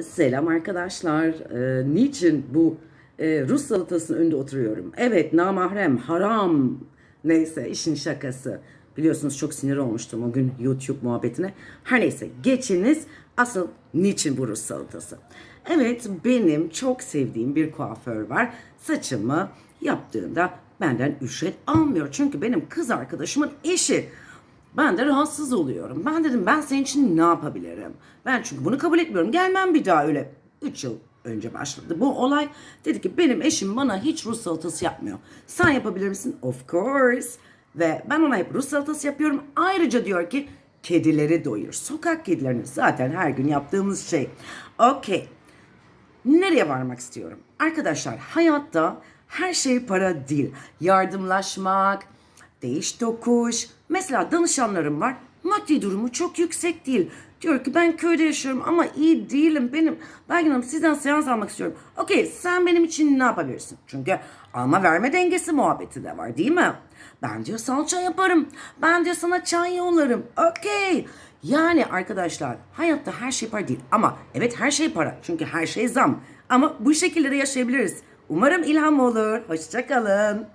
Selam arkadaşlar. Ee, niçin bu e, Rus salatasının önünde oturuyorum? Evet, namahrem, haram. Neyse, işin şakası. Biliyorsunuz çok sinir olmuştum o gün YouTube muhabbetine. Her neyse, geçiniz. Asıl niçin bu Rus salatası? Evet, benim çok sevdiğim bir kuaför var. Saçımı yaptığında benden ücret almıyor. Çünkü benim kız arkadaşımın eşi. Ben de rahatsız oluyorum. Ben dedim ben senin için ne yapabilirim? Ben çünkü bunu kabul etmiyorum. Gelmem bir daha öyle. 3 yıl önce başladı bu olay. Dedi ki benim eşim bana hiç Rus salatası yapmıyor. Sen yapabilir misin? Of course. Ve ben ona hep Rus salatası yapıyorum. Ayrıca diyor ki kedileri doyur. Sokak kedilerini zaten her gün yaptığımız şey. Okey. Nereye varmak istiyorum? Arkadaşlar hayatta her şey para değil. Yardımlaşmak, değiş tokuş. Mesela danışanlarım var. Maddi durumu çok yüksek değil. Diyor ki ben köyde yaşıyorum ama iyi değilim. Benim Belgin Hanım sizden seans almak istiyorum. Okey sen benim için ne yapabilirsin? Çünkü alma verme dengesi muhabbeti de var değil mi? Ben diyor salça yaparım. Ben diyor sana çay yollarım. Okey. Yani arkadaşlar hayatta her şey para değil. Ama evet her şey para. Çünkü her şey zam. Ama bu şekilde de yaşayabiliriz. Umarım ilham olur. Hoşçakalın.